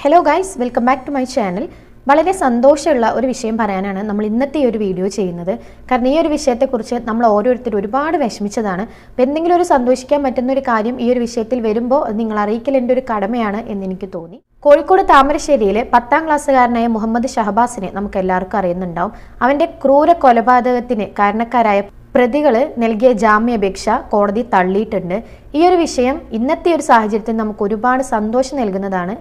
Hello guys welcome back to my channel വളരെ സന്തോഷമുള്ള ഒരു വിഷയം പറയാനാണ് നമ്മൾ ഇന്നത്തെ ഈ ഒരു വീഡിയോ ചെയ്യുന്നത്. കാരണം ഈ ഒരു വിഷയത്തെക്കുറിച്ച് നമ്മൾ ഓരോരുത്തർ ഒരുപാട് വിഷമിച്ചതാണ്. അപ്പം എന്തെങ്കിലും ഒരു സന്തോഷിക്കാൻ പറ്റുന്ന ഒരു കാര്യം ഈ ഒരു വിഷയത്തിൽ വരുമ്പോൾ നിങ്ങൾ അറിയിക്കൽ എന്റെ ഒരു കടമയാണ് എന്നെനിക്ക് തോന്നി. കോഴിക്കോട് താമരശ്ശേരിയിലെ പത്താം ക്ലാസ്സുകാരനായ മുഹമ്മദ് ഷഹബാസിനെ നമുക്ക് എല്ലാവർക്കും അറിയുന്നുണ്ടാവും. അവന്റെ ക്രൂര കൊലപാതകത്തിന് കാരണക്കാരായ പ്രതികൾ നൽകിയ ജാമ്യാപേക്ഷ കോടതി തള്ളിയിട്ടുണ്ട്. ഈ ഒരു വിഷയം ഇന്നത്തെ ഒരു സാഹചര്യത്തിൽ നമുക്ക് ഒരുപാട് സന്തോഷം നൽകുന്നതാണ്.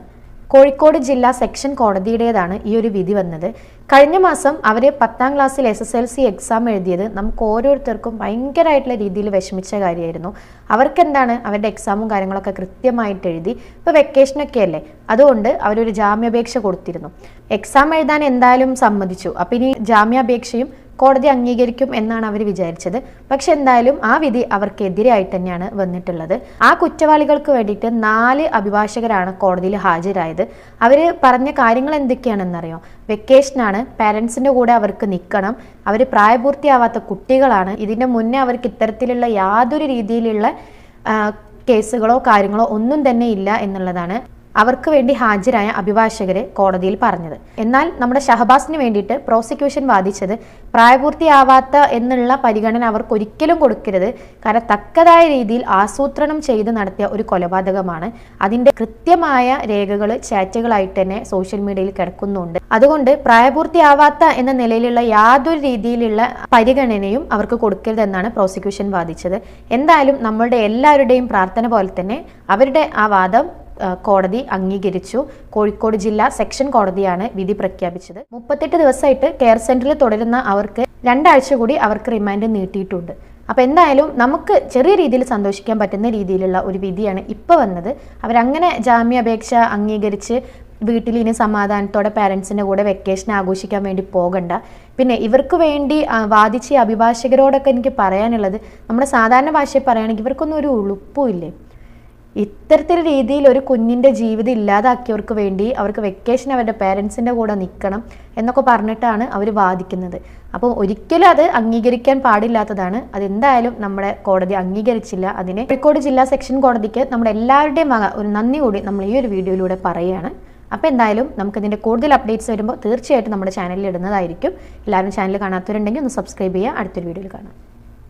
കോഴിക്കോട് ജില്ലാ സെക്ഷൻ കോടതിയുടേതാണ് ഈ ഒരു വിധി വന്നത്. കഴിഞ്ഞ മാസം അവരെ പത്താം ക്ലാസ്സിൽ S S L C exam എഴുതിയത് നമുക്ക് ഓരോരുത്തർക്കും ഭയങ്കരമായിട്ടുള്ള രീതിയിൽ വിഷമിച്ച കാര്യമായിരുന്നു. അവർക്ക് എന്താണ് അവരുടെ എക്സാമും കാര്യങ്ങളൊക്കെ കൃത്യമായിട്ട് എഴുതി. ഇപ്പോൾ വെക്കേഷനൊക്കെ അല്ലേ? അതുകൊണ്ട് അവരൊരു ജാമ്യാപേക്ഷ കൊടുത്തിരുന്നു. എക്സാം എഴുതാൻ എന്തായാലും സമ്മതിച്ചു. അപ്പം ഇനി ജാമ്യാപേക്ഷയും കോടതി അംഗീകരിക്കും എന്നാണ് അവർ വിചാരിച്ചത്. പക്ഷെ എന്തായാലും ആ വിധി അവർക്കെതിരായി തന്നെയാണ് വന്നിട്ടുള്ളത്. ആ കുറ്റവാളികൾക്ക് വേണ്ടിയിട്ട് നാല് അഭിഭാഷകരാണ് കോടതിയിൽ ഹാജരായത്. അവർ പറഞ്ഞ കാര്യങ്ങൾ എന്തൊക്കെയാണെന്നറിയോ? വെക്കേഷനാണ് പാരൻസിന്റെ കൂടെ അവർക്ക് നിൽക്കണം അവർ പ്രായപൂർത്തിയാവാത്ത കുട്ടികളാണ്. ഇതിന്റെ മുന്നേ അവർക്ക് ഇത്തരത്തിലുള്ള യാതൊരു രീതിയിലുള്ള കേസുകളോ കാര്യങ്ങളോ ഒന്നും തന്നെ ഇല്ല എന്നുള്ളതാണ്. അവർക്ക് വേണ്ടി ഹാജരായ അഭിഭാഷകരെ കോടതിയിൽ പറഞ്ഞത്. എന്നാൽ നമ്മുടെ ഷഹബാസിന് വേണ്ടിയിട്ട് പ്രോസിക്യൂഷൻ വാദിച്ചത് പ്രായപൂർത്തിയാവാത്ത എന്നുള്ള പരിഗണന അവർക്ക് ഒരിക്കലും കൊടുക്കരുത്. കാരണം തക്കതായ രീതിയിൽ ആസൂത്രണം ചെയ്ത് നടത്തിയ ഒരു കൊലപാതകമാണ്. അതിന്റെ കൃത്യമായ രേഖകൾ ചാറ്റുകളായിട്ട് തന്നെ സോഷ്യൽ മീഡിയയിൽ കിടക്കുന്നുണ്ട്. അതുകൊണ്ട് പ്രായപൂർത്തിയാവാത്ത എന്ന നിലയിലുള്ള യാതൊരു രീതിയിലുള്ള പരിഗണനയും അവർക്ക് കൊടുക്കരുതെന്നാണ് പ്രോസിക്യൂഷൻ വാദിച്ചത്. എന്തായാലും നമ്മളുടെ എല്ലാവരുടെയും പ്രാർത്ഥന പോലെ തന്നെ അവരുടെ ആ വാദം കോടതി അംഗീകരിച്ചു. കോഴിക്കോട് ജില്ലാ സെക്ഷൻ കോടതിയാണ് വിധി പ്രഖ്യാപിച്ചത്. മുപ്പത്തെട്ട് ദിവസമായിട്ട് കെയർ സെന്ററിൽ തുടരുന്ന അവർക്ക് രണ്ടാഴ്ച കൂടി അവർക്ക് റിമാൻഡ് നീട്ടിയിട്ടുണ്ട്. അപ്പോൾ എന്തായാലും നമുക്ക് ചെറിയ രീതിയിൽ സന്തോഷിക്കാൻ പറ്റുന്ന രീതിയിലുള്ള ഒരു വിധിയാണ് ഇപ്പോൾ വന്നത്. അവരങ്ങനെ ജാമ്യാപേക്ഷ അംഗീകരിച്ച് വീട്ടിൽ ഇനി സമാധാനത്തോടെ പാരൻസിന്റെ കൂടെ വെക്കേഷൻ ആഘോഷിക്കാൻ വേണ്ടി പോകണ്ട. പിന്നെ ഇവർക്ക് വേണ്ടി വാദിച്ച അഭിഭാഷകരോടൊക്കെ എനിക്ക് പറയാനുള്ളത് നമ്മുടെ സാധാരണ ഭാഷയിൽ പറയുകയാണെങ്കിൽ ഇവർക്കൊന്നും ഒരു ഉളുപ്പും ഇല്ലേ? ഇത്തരത്തിൽ രീതിയിൽ ഒരു കുഞ്ഞിന്റെ ജീവിതം ഇല്ലാതാക്കിയവർക്ക് വേണ്ടി അവർക്ക് വെക്കേഷൻ അവരുടെ പേരൻസിന്റെ കൂടെ നിൽക്കണം എന്നൊക്കെ പറഞ്ഞിട്ടാണ് അവർ വാദിക്കുന്നത്. അപ്പോൾ ഒരിക്കലും അത് അംഗീകരിക്കാൻ പാടില്ലാത്തതാണ്. അതെന്തായാലും നമ്മുടെ കോടതി അംഗീകരിച്ചില്ല. അതിനെ കോഴിക്കോട് ജില്ലാ സെക്ഷൻ കോടതിക്ക് നമ്മുടെ എല്ലാവരുടെയും വക ഒരു നന്ദി കൂടി നമ്മൾ ഈ ഒരു വീഡിയോയിലൂടെ പറയുകയാണ്. അപ്പോൾ എന്തായാലും നമുക്ക് നമുക്കിതിന്റെ കൂടുതൽ അപ്ഡേറ്റ്സ് വരുമ്പോൾ തീർച്ചയായിട്ടും നമ്മുടെ ചാനലിൽ ഇടുന്നതായിരിക്കും. എല്ലാവരും ചാനൽ കാണാത്തവരുണ്ടെങ്കിൽ ഒന്ന് സബ്സ്ക്രൈബ് ചെയ്യുക. അടുത്തൊരു വീഡിയോയിൽ കാണാം.